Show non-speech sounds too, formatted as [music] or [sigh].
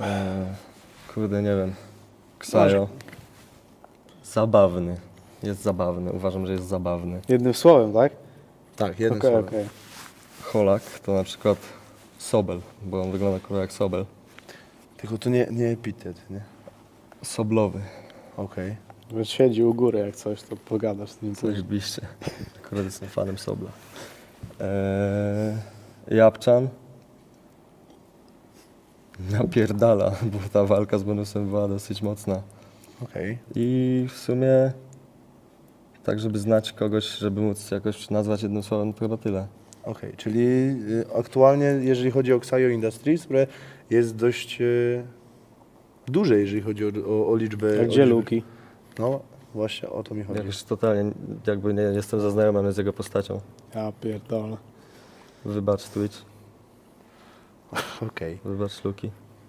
Eee, kurde, nie wiem. Ksajo. Zabawny. Jest zabawny. Uważam, że jest zabawny. Jednym słowem, tak? Tak, jeden Okej, słowo. okej. Holak to na przykład Sobel, bo on wygląda kurwa jak Sobel. Tylko to nie, nie epitet, nie? Soblowy. Okej. Okay. Siedzi u góry jak coś, to pogadasz z nim coś. Zajebiście. Akurat jestem fanem Sobla. Eee, Japczan. Napierdala, [laughs] bo ta walka z bonusem była dosyć mocna. Okej. I w sumie tak, żeby znać kogoś, żeby móc jakoś nazwać jednym słowem, to chyba tyle. Okej, czyli y, aktualnie, jeżeli chodzi o Xayo Industries, które jest dość y, duże, jeżeli chodzi o, o, o liczbę... O gdzie liczbę- Luki? No, właśnie o to mi chodzi. Jakoś totalnie jakby nie jestem zaznajomiony z jego postacią. Ja pierdolę. Wybacz Twitch, Okej. wybacz Luki.